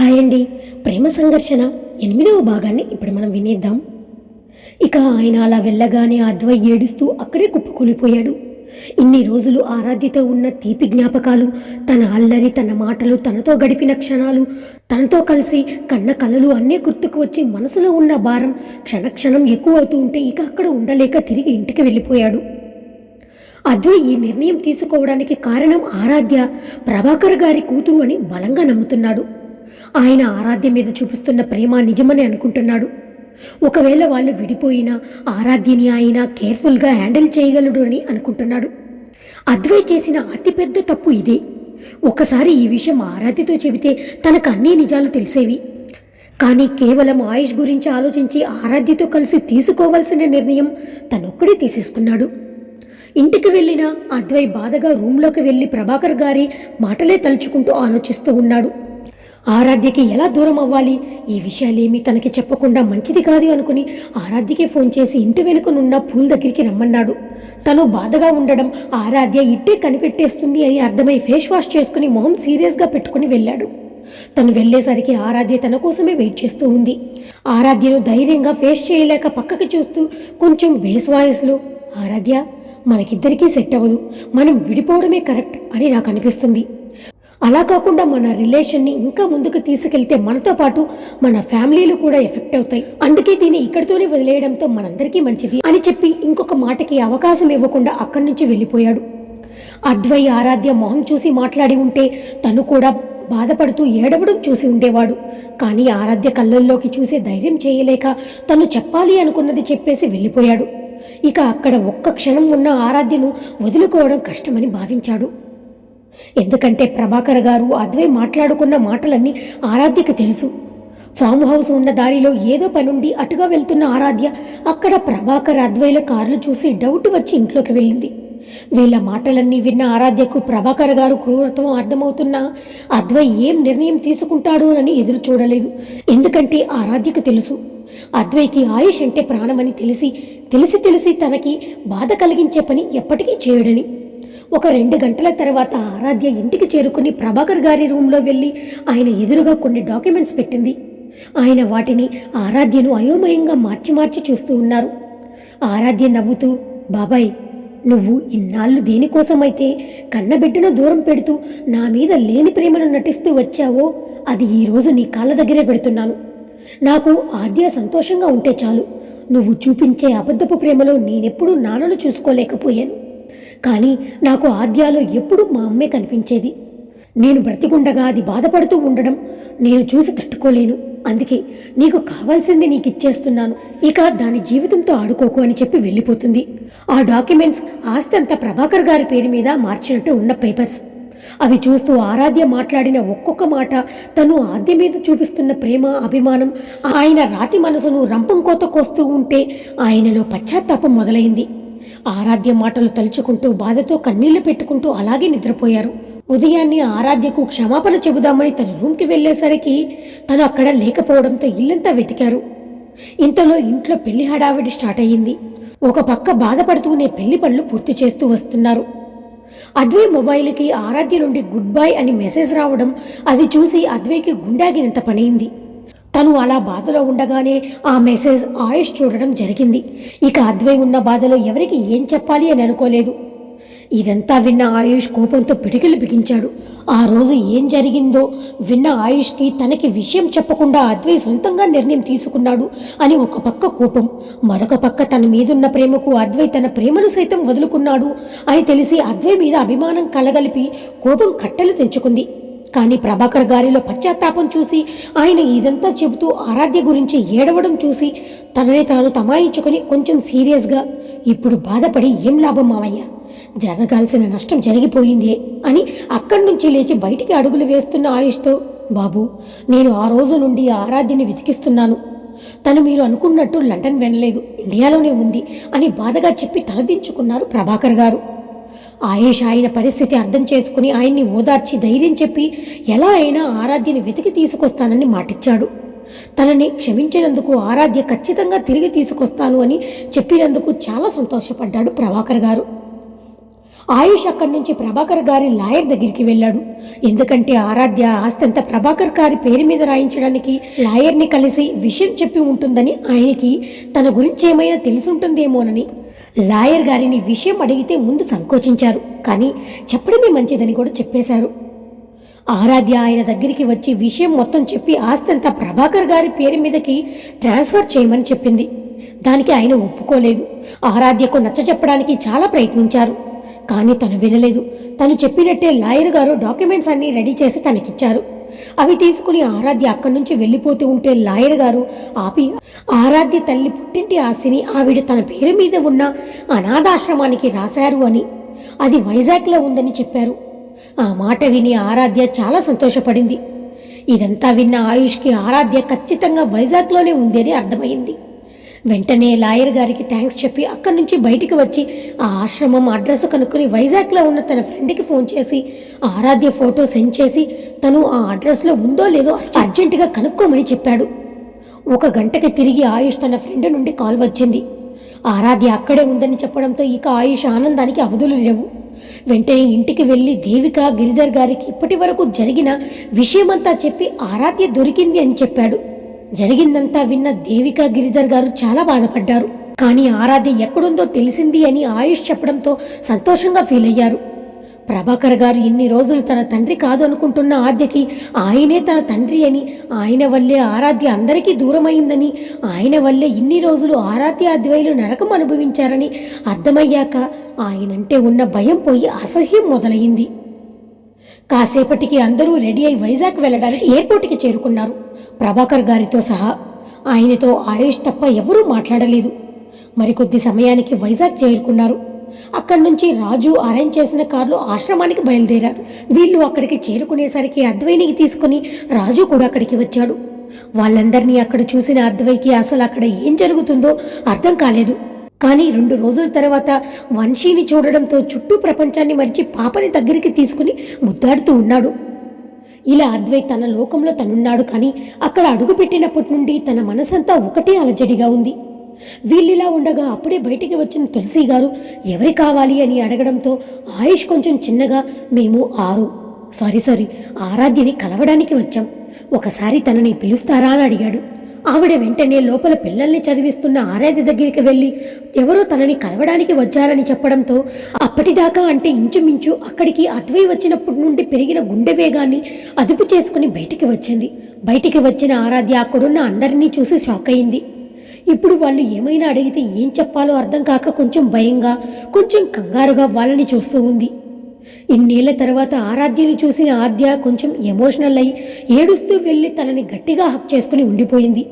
Hi అండి. ప్రేమ సంఘర్షణ ఎనిమిదవ భాగాన్ని ఇప్పుడు మనం వినేద్దాం. ఇక ఆయన అలా వెళ్ళగానే అద్వై ఏడుస్తూ అక్కడే కుప్పకూలిపోయాడు. ఇన్ని రోజులు ఆరాధ్యతో ఉన్న తీపి జ్ఞాపకాలు తన అల్లరి తన మాటలు తనతో గడిపిన క్షణాలు తనతో కలిసి కన్న కలలు అన్నీ గుర్తుకు వచ్చి మనసులో ఉన్న భారం క్షణక్షణం ఎక్కువ అవుతూ ఉంటే ఇక అక్కడ ఉండలేక తిరిగి ఇంటికి వెళ్ళిపోయాడు. అద్వై ఈ నిర్ణయం తీసుకోవడానికి కారణం ఆరాధ్య ప్రభాకర్ గారి కూతురు అని బలంగా నమ్ముతున్నాడు. ఆయన ఆరాధ్య మీద చూపిస్తున్న ప్రేమ నిజమని అనుకుంటున్నాడు. ఒకవేళ వాళ్ళు విడిపోయినా ఆరాధ్యని ఆయన కేర్ఫుల్గా హ్యాండిల్ చేయగలడు అని అనుకుంటున్నాడు. అద్వై చేసిన అతిపెద్ద తప్పు ఇదే. ఒకసారి ఈ విషయం ఆరాధ్యతో చెబితే తనకు అన్ని నిజాలు తెలిసేవి. కానీ కేవలం ఆయుష్ గురించి ఆలోచించి ఆరాధ్యతో కలిసి తీసుకోవాల్సిన నిర్ణయం తనొక్కడే తీసేసుకున్నాడు. ఇంటికి వెళ్ళిన అద్వై బాధగా రూంలోకి వెళ్ళి ప్రభాకర్ గారి మాటలే తలుచుకుంటూ ఆలోచిస్తూ ఉన్నాడు. ఆరాధ్యకి ఎలా దూరం అవ్వాలి? ఈ విషయాలేమీ తనకి చెప్పకుండా మంచిది కాదు అనుకుని ఆరాధ్యకి ఫోన్ చేసి ఇంటి వెనుకనున్న పూల్ దగ్గరికి రమ్మన్నాడు. తను బాధగా ఉండడం ఆరాధ్య ఇట్టే కనిపెట్టేస్తుంది అని అర్థమై ఫేస్ వాష్ చేసుకుని మొహం సీరియస్గా పెట్టుకుని వెళ్ళాడు. తను వెళ్ళేసరికి ఆరాధ్య తన కోసమే వెయిట్ చేస్తూ ఉంది. ఆరాధ్యను ధైర్యంగా ఫేస్ చేయలేక పక్కకి చూస్తూ కొంచెం బేస్ వాయిస్లో ఆరాధ్య మనకిద్దరికీ సెట్ అవ్వదు. మనం విడిపోవడమే కరెక్ట్ అని నాకు అనిపిస్తుంది. అలా కాకుండా మన రిలేషన్ని ఇంకా ముందుకు తీసుకెళ్తే మనతో పాటు మన ఫ్యామిలీలు కూడా ఎఫెక్ట్ అవుతాయి. అందుకే దీన్ని ఇక్కడితోనే వదిలేయడంతో మనందరికీ మంచిది అని చెప్పి ఇంకొక మాటకి అవకాశం ఇవ్వకుండా అక్కడి నుంచి వెళ్ళిపోయాడు. అద్వై ఆరాధ్య మొహం చూసి మాట్లాడి ఉంటే తను కూడా బాధపడుతూ ఏడవడం చూసి ఉండేవాడు. కానీ ఆరాధ్య కళ్ళల్లోకి చూసే ధైర్యం చేయలేక తను చెప్పాలి అనుకున్నది చెప్పేసి వెళ్ళిపోయాడు. ఇక అక్కడ ఒక్క క్షణం ఉన్న ఆరాధ్యను వదులుకోవడం కష్టమని భావించాడు. ఎందుకంటే ప్రభాకర్ గారు అద్వై మాట్లాడుకున్న మాటలన్నీ ఆరాధ్యకి తెలుసు. ఫామ్ హౌస్ ఉన్న దారిలో ఏదో పనుండి అటుగా వెళ్తున్న ఆరాధ్య అక్కడ ప్రభాకర్ అద్వైల కార్లు చూసి డౌట్ వచ్చి ఇంట్లోకి వెళ్ళింది. వీళ్ళ మాటలన్నీ విన్న ఆరాధ్యకు ప్రభాకర్ గారు క్రూరత్వం అర్థమవుతున్నా అద్వై ఏం నిర్ణయం తీసుకుంటాడు అని ఎదురు చూడలేదు. ఎందుకంటే ఆరాధ్యకు తెలుసు. అద్వైకి ఆయుష్ అంటే ప్రాణమని తెలిసి తెలిసి తెలిసి తనకి బాధ కలిగించే పని ఎప్పటికీ చేయడని. ఒక రెండు గంటల తర్వాత ఆరాధ్య ఇంటికి చేరుకుని ప్రభాకర్ గారి రూంలో వెళ్ళి ఆయన ఎదురుగా కొన్ని డాక్యుమెంట్స్ పెట్టింది. ఆయన వాటిని ఆరాధ్యను అయోమయంగా మార్చి మార్చి చూస్తూ ఉన్నారు. ఆరాధ్య నవ్వుతూ బాబాయ్ నువ్వు ఇన్నాళ్ళు దేనికోసమైతే కన్నబిడ్డను దూరం పెడుతూ నా మీద లేని ప్రేమను నటిస్తూ వచ్చావో అది ఈరోజు నీ కాళ్ళ దగ్గరే పెడుతున్నాను. నాకు ఆద్య సంతోషంగా ఉంటే చాలు. నువ్వు చూపించే అబద్ధపు ప్రేమలో నేనెప్పుడూ నాన్నను చూసుకోలేకపోయాను. కానీ నాకు ఆద్యాలో ఎప్పుడూ మా అమ్మే కనిపించేది. నేను బ్రతికుండగా అది బాధపడుతూ ఉండడం నేను చూసి తట్టుకోలేను. అందుకే నీకు కావాల్సింది నీకు ఇచ్చేస్తున్నాను ఇక దాని జీవితంతో ఆడుకోకు అని చెప్పి వెళ్ళిపోతుంది. ఆ డాక్యుమెంట్స్ ఆస్తి అంతా ప్రభాకర్ గారి పేరు మీద మార్చినట్టు ఉన్న పేపర్స్. అవి చూస్తూ ఆరాధ్య మాట్లాడిన ఒక్కొక్క మాట తను ఆద్య మీద చూపిస్తున్న ప్రేమ అభిమానం ఆయన రాతి మనసును రంపం కోత కోస్తూ ఉంటే ఆయనలో పశ్చాత్తాపం మొదలైంది. ఆరాధ్య మాటలు తలుచుకుంటూ బాధతో కన్నీళ్ళు పెట్టుకుంటూ అలాగే నిద్రపోయారు. ఉదయాన్నే ఆరాధ్యకు క్షమాపణ చెబుదామని తన రూమ్కి వెళ్ళేసరికి తను అక్కడ లేకపోవడంతో ఇల్లంతా వెతికారు. ఇంతలో ఇంట్లో పెళ్ళి హడావిడి స్టార్ట్ అయ్యింది. ఒక పక్క బాధపడుతూనే పెళ్ళి పనులు పూర్తి చేస్తూ వస్తున్నారు. అద్వై మొబైల్కి ఆరాధ్య నుండి గుడ్ బై అని మెసేజ్ రావడం అది చూసి అద్వైకి గుండాగినంత పనైంది. తను అలా బాధలో ఉండగానే ఆ మెసేజ్ ఆయుష్ చూడడం జరిగింది. ఇక అద్వై ఉన్న బాధలో ఎవరికి ఏం చెప్పాలి అని అనుకోలేదు. ఇదంతా విన్న ఆయుష్ కోపంతో పిడికిలు బిగించాడు. ఆ రోజు ఏం జరిగిందో విన్న ఆయుష్కి తనకి విషయం చెప్పకుండా అద్వై సొంతంగా నిర్ణయం తీసుకున్నాడు అని ఒక పక్క కోపం. మరొక పక్క తన మీదున్న ప్రేమకు అద్వై తన ప్రేమను సైతం వదులుకున్నాడు. అని తెలిసి అద్వై మీద అభిమానం కలగలిపి కోపం కట్టెలు తెంచుకుంది. కానీ ప్రభాకర్ గారిలో పశ్చాత్తాపం చూసి ఆయన ఇదంతా చెబుతూ ఆరాధ్య గురించి ఏడవడం చూసి తనని తాను తమాయించుకొని కొంచెం సీరియస్గా ఇప్పుడు బాధపడి ఏం లాభం మావయ్య? జరగాల్సిన నష్టం జరిగిపోయింది అని అక్కడి నుంచి లేచి బయటికి అడుగులు వేస్తున్న ఆయుష్తో బాబు నేను ఆ రోజు నుండి ఆరాధ్యని వెతికిస్తున్నాను. తను మీరు అనుకున్నట్టు లండన్ వినలేదు ఇండియాలోనే ఉంది అని బాధగా చెప్పి తలదించుకున్నారు ప్రభాకర్ గారు. ఆయేష్ ఆయన పరిస్థితి అర్థం చేసుకుని ఆయన్ని ఓదార్చి ధైర్యం చెప్పి ఎలా అయినా ఆరాధ్యని వెతికి తీసుకొస్తానని మాటిచ్చాడు. తనని క్షమించినందుకు ఆరాధ్య ఖచ్చితంగా తిరిగి తీసుకొస్తాను అని చెప్పినందుకు చాలా సంతోషపడ్డాడు ప్రభాకర్ గారు. ఆయుష్ అక్కడి నుంచి ప్రభాకర్ గారి లాయర్ దగ్గరికి వెళ్ళాడు. ఎందుకంటే ఆరాధ్య ఆస్తంతా ప్రభాకర్ గారి పేరు మీద రాయించడానికి లాయర్ని కలిసి విషయం చెప్పి ఉంటుందని ఆయనకి తన గురించి ఏమైనా తెలిసి ఉంటుందేమోనని లాయర్ గారిని విషయం అడిగితే ముందు సంకోచించారు. కానీ చెప్పడమే మంచిదని కూడా చెప్పేశారు. ఆరాధ్య ఆయన దగ్గరికి వచ్చి విషయం మొత్తం చెప్పి ఆస్తంతా ప్రభాకర్ గారి పేరు మీదకి ట్రాన్స్ఫర్ చేయమని చెప్పింది. దానికి ఆయన ఒప్పుకోలేదు. ఆరాధ్యకు నచ్చ చెప్పడానికి చాలా ప్రయత్నించారు. కానీ తను వినలేదు. తను చెప్పినట్టే లాయర్ గారు డాక్యుమెంట్స్ అన్నీ రెడీ చేసి తనకిచ్చారు. అవి తీసుకుని ఆరాధ్య అక్కడి నుంచి వెళ్ళిపోతూ ఉంటే లాయర్ గారు ఆపి ఆరాధ్య తల్లి పుట్టింటి ఆస్తిని ఆవిడ తన పేరు మీద ఉన్న అనాథాశ్రమానికి రాశారు అని అది వైజాగ్లో ఉందని చెప్పారు. ఆ మాట విని ఆరాధ్య చాలా సంతోషపడింది. ఇదంతా విన్న ఆయుష్కి ఆరాధ్య ఖచ్చితంగా వైజాగ్లోనే ఉందని అర్థమైంది. వెంటనే లాయర్ గారికి థ్యాంక్స్ చెప్పి అక్కడి నుంచి బయటికి వచ్చి ఆ ఆశ్రమం అడ్రస్ కనుక్కొని వైజాగ్లో ఉన్న తన ఫ్రెండ్కి ఫోన్ చేసి ఆరాధ్య ఫోటో సెండ్ చేసి తను ఆ అడ్రస్లో ఉందో లేదో అర్జెంటుగా కనుక్కోమని చెప్పాడు. ఒక గంటకి తిరిగి ఆయుష్ తన ఫ్రెండ్ నుండి కాల్ వచ్చింది. ఆరాధ్య అక్కడే ఉందని చెప్పడంతో ఇక ఆయుష్ ఆనందానికి అవధులు లేవు. వెంటనే ఇంటికి వెళ్ళి దేవిక గిరిధర్ గారికి ఇప్పటి వరకు జరిగిన విషయమంతా చెప్పి ఆరాధ్య దొరికింది అని చెప్పాడు. జరిగిందంతా విన్న దేవిక గిరిధర్ గారు చాలా బాధపడ్డారు. కానీ ఆరాధ్య ఎక్కడుందో తెలిసింది అని ఆయుష్ చెప్పడంతో సంతోషంగా ఫీల్ అయ్యారు. ప్రభాకర్ గారు ఇన్ని రోజులు తన తండ్రి కాదు అనుకుంటున్న ఆద్యకి ఆయనే తన తండ్రి అని ఆయన వల్లే ఆరాధ్య అందరికీ దూరమైందని ఆయన వల్లే ఇన్ని రోజులు ఆరాధ్య అద్వైలు నరకం అనుభవించారని అర్థమయ్యాక ఆయనంటే ఉన్న భయం పోయి అసహ్యం మొదలైంది. కాసేపటికి అందరూ రెడీ అయి వైజాగ్ వెళ్ళడానికి ఎయిర్పోర్ట్కి చేరుకున్నారు. ప్రభాకర్ గారితో సహా ఆయనతో ఆయుష్ తప్ప ఎవరూ మాట్లాడలేదు. మరికొద్ది సమయానికి వైజాగ్ చేరుకున్నారు. అక్కడి నుంచి రాజు అరేంజ్ చేసిన కార్లు ఆశ్రమానికి బయలుదేరారు. వీళ్ళు అక్కడికి చేరుకునేసరికి అద్వైనికి తీసుకుని రాజు కూడా అక్కడికి వచ్చాడు. వాళ్ళందరినీ అక్కడ చూసిన అద్వైకి అసలు అక్కడ ఏం జరుగుతుందో అర్థం కాలేదు. కానీ రెండు రోజుల తర్వాత వంశీని చూడడంతో చుట్టూ ప్రపంచాన్ని మరిచి పాపని దగ్గరికి తీసుకుని ముద్దాడుతూ ఉన్నాడు. ఇలా అద్వై తన లోకంలో తనున్నాడు కానీ అక్కడ అడుగుపెట్టినప్పటి నుండి తన మనసంతా ఒకటే అలజడిగా ఉంది. వీళ్ళిలా ఉండగా అప్పుడే బయటికి వచ్చిన తులసి గారు ఎవరి కావాలి? అని అడగడంతో ఆయుష్ కొంచెం చిన్నగా మేము ఆరు. సారీ సారీ ఆరాధ్యని కలవడానికి వచ్చాం. ఒకసారి తనని పిలుస్తారా? అని అడిగాడు. ఆవిడ వెంటనే లోపల పిల్లల్ని చదివిస్తున్న ఆరాధ్య దగ్గరికి వెళ్ళి ఎవరో తనని కలవడానికి వచ్చారని చెప్పడంతో అప్పటిదాకా అంటే ఇంచుమించు అక్కడికి అద్వై వచ్చినప్పటి నుండి పెరిగిన గుండె వేగాన్ని అదుపు చేసుకుని బయటికి వచ్చింది. బయటికి వచ్చిన ఆరాధ్య అక్కడున్న అందరినీ చూసి షాక్ అయింది. ఇప్పుడు వాళ్ళు ఏమైనా అడిగితే ఏం చెప్పాలో అర్థం కాక కొంచెం భయంగా కొంచెం కంగారుగా వాళ్ళని చూస్తూ ఉంది. ఇన్నేళ్ళ తర్వాత ఆరాధ్యని చూసిన ఆద్య కొంచెం ఎమోషనల్ అయి ఏడుస్తూ వెళ్ళి తనని గట్టిగా హక్ చేసుకుని ఉండిపోయింది.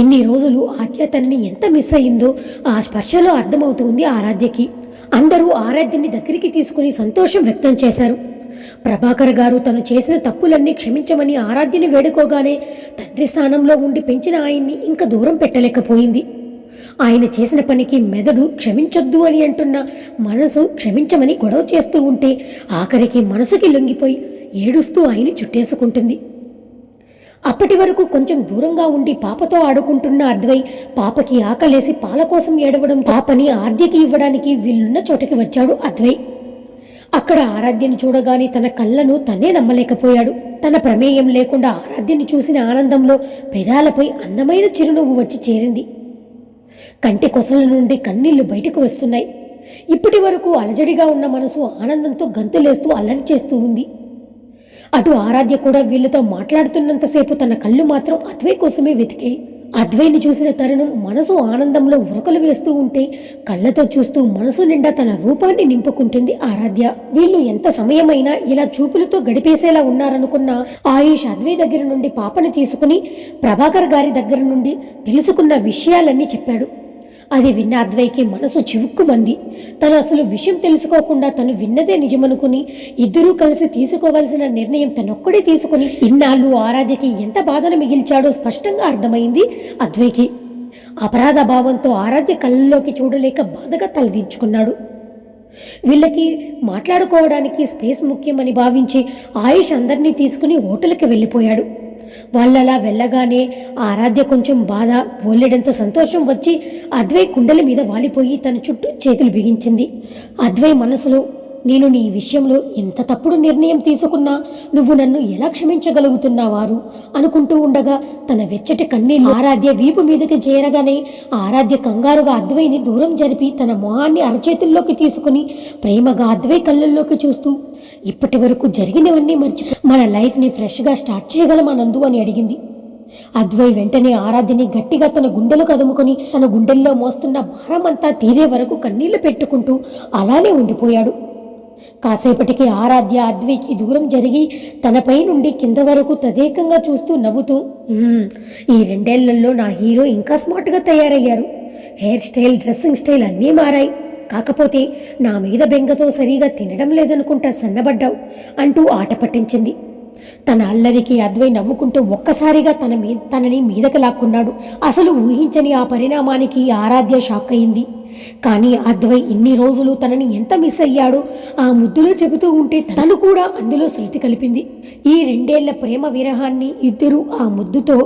ఇన్ని రోజులు ఆద్య తనని ఎంత మిస్ అయిందో ఆ స్పర్శలో అర్థమవుతుంది ఆరాధ్యకి. అందరూ ఆరాధ్యని దగ్గరికి తీసుకుని సంతోషం వ్యక్తం చేశారు. ప్రభాకర్ గారు తను చేసిన తప్పులన్నీ క్షమించమని ఆరాధ్యని వేడుకోగానే తండ్రి స్థానంలో ఉండి పెంచిన ఆయన్ని ఇంకా దూరం పెట్టలేకపోయింది. ఆయన చేసిన పనికి మెదడు క్షమించొద్దు అని అంటున్న మనసు క్షమించమని గొడవ చేస్తూ ఉంటే ఆఖరికి మనసుకి లొంగిపోయి ఏడుస్తూ ఆయన చుట్టేసుకుంటుంది. అప్పటి వరకు కొంచెం దూరంగా ఉండి పాపతో ఆడుకుంటున్న అద్వై పాపకి ఆకలేసి పాల కోసం ఏడవడం పాపని ఆర్ద్యకి ఇవ్వడానికి వీళ్ళున్న చోటకి వచ్చాడు అద్వై. అక్కడ ఆరాధ్యని చూడగానే తన కళ్ళను తనే నమ్మలేకపోయాడు. తన ప్రమేయం లేకుండా ఆరాధ్యని చూసిన ఆనందంలో పెదాలపై అందమైన చిరునవ్వు వచ్చి చేరింది. కంటి కొసల నుండి కన్నీళ్ళు బయటకు వస్తున్నాయి. ఇప్పటి వరకు అలజడిగా ఉన్న మనసు ఆనందంతో గంతులేస్తూ అల్లరి చేస్తూ ఉంది. అటు ఆరాధ్య కూడా వీళ్ళతో మాట్లాడుతున్నంతసేపు తన కళ్ళు మాత్రం అద్వై కోసమే వెతికాయి అద్వైని చూసిన తరుణం మనసు ఆనందంలో ఉరకలు వేస్తూ ఉంటే కళ్ళతో చూస్తూ మనసు నిండా తన రూపాన్ని నింపుకుంటుంది ఆరాధ్య. వీళ్ళు ఎంత సమయమైనా ఇలా చూపులతో గడిపేసేలా ఉన్నారనుకున్న ఆయుష్ అద్వై దగ్గర నుండి పాపను తీసుకుని ప్రభాకర్ గారి దగ్గర నుండి తెలుసుకున్న విషయాలన్నీ చెప్పాడు. అది విన్న అద్వైకి మనసు చివుక్కుమంది. తను అసలు విషయం తెలుసుకోకుండా తను విన్నదే నిజమనుకుని ఇద్దరూ కలిసి తీసుకోవాల్సిన నిర్ణయం తనొక్కడే తీసుకుని ఇన్నాళ్ళు ఆరాధ్యకి ఎంత బాధను మిగిల్చాడో స్పష్టంగా అర్థమైంది అద్వైకి. అపరాధ భావంతో ఆరాధ్య కళ్ళలోకి చూడలేక బాధగా తలదించుకున్నాడు. వీళ్ళకి మాట్లాడుకోవడానికి స్పేస్ ముఖ్యమని భావించి ఆయుష్ అందరినీ తీసుకుని హోటల్కి వెళ్ళిపోయాడు. వాళ్ళలా వెళ్ళగానే ఆరాధ్య కొంచెం బాధ బోలెడంత సంతోషం వచ్చి అద్వై కుండల మీద వాలిపోయి తన చుట్టూ చేతులు బిగించింది. అద్వై మనసులో నేను నీ విషయంలో ఎంత తప్పుడు నిర్ణయం తీసుకున్నా నువ్వు నన్ను ఎలా క్షమించగలుగుతున్నావారు అనుకుంటూ ఉండగా తన వెచ్చటి కన్నీళ్ళు ఆరాధ్య వీపు మీదకి చేరగానే ఆరాధ్య కంగారుగా అద్వైని దూరం జరిపి తన మొహాన్ని అరచేతుల్లోకి తీసుకుని ప్రేమగా అద్వై కళ్ళల్లోకి చూస్తూ ఇప్పటి వరకు జరిగినవన్నీ మర్చి మన లైఫ్ని ఫ్రెష్గా స్టార్ట్ చేయగలమనందు అని అడిగింది. అద్వై వెంటనే ఆరాధ్యని గట్టిగా తన గుండెలు కదుముకొని తన గుండెల్లో మోస్తున్న భారమంతా తీరే వరకు కన్నీళ్ళు పెట్టుకుంటూ అలానే ఉండిపోయాడు. కాసేపటికి ఆరాధ్య అద్వికి దూరం జరిగి తనపై నుండి కింద వరకు తదేకంగా చూస్తూ నవ్వుతూ ఈ రెండేళ్ళలో నా హీరో ఇంకా స్మార్ట్గా తయారయ్యారు. హెయిర్ స్టైల్ డ్రెస్సింగ్ స్టైల్ అన్నీ మారాయి. కాకపోతే నా మీద బెంగతో సరిగా తినడం లేదనుకుంటా సన్నబడ్డావు అంటూ ఆట పట్టించింది. తన అల్లరికి అద్వై నవ్వుకుంటూ ఒక్కసారిగా తన మీద తనని మీదకి లాక్కున్నాడు. అసలు ఊహించని ఆ పరిణామానికి ఆరాధ్య షాక్ అయింది. కానీ అద్వై ఇన్ని రోజులు తనని ఎంత మిస్ అయ్యాడో ఆ ముద్దులో చెబుతూ ఉంటే తను కూడా అందులో శృతి కలిపింది. ఈ రెండేళ్ళ ప్రేమ విరహాన్ని ఇద్దరు ఆ ముద్దుతో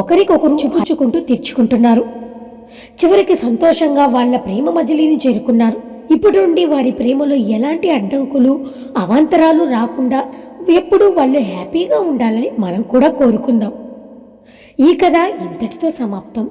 ఒకరికొకరు చూపించుకుంటూ తీర్చుకుంటున్నారు. చివరికి సంతోషంగా వాళ్ళ ప్రేమ మజిలీని చేరుకున్నారు. ఇప్పటి నుండి వారి ప్రేమలో ఎలాంటి అడ్డంకులు అవాంతరాలు రాకుండా ఎప్పుడూ వాళ్ళు హ్యాపీగా ఉండాలని మనం కూడా కోరుకుందాం. ఈ కథ ఇంతటితో సమాప్తం.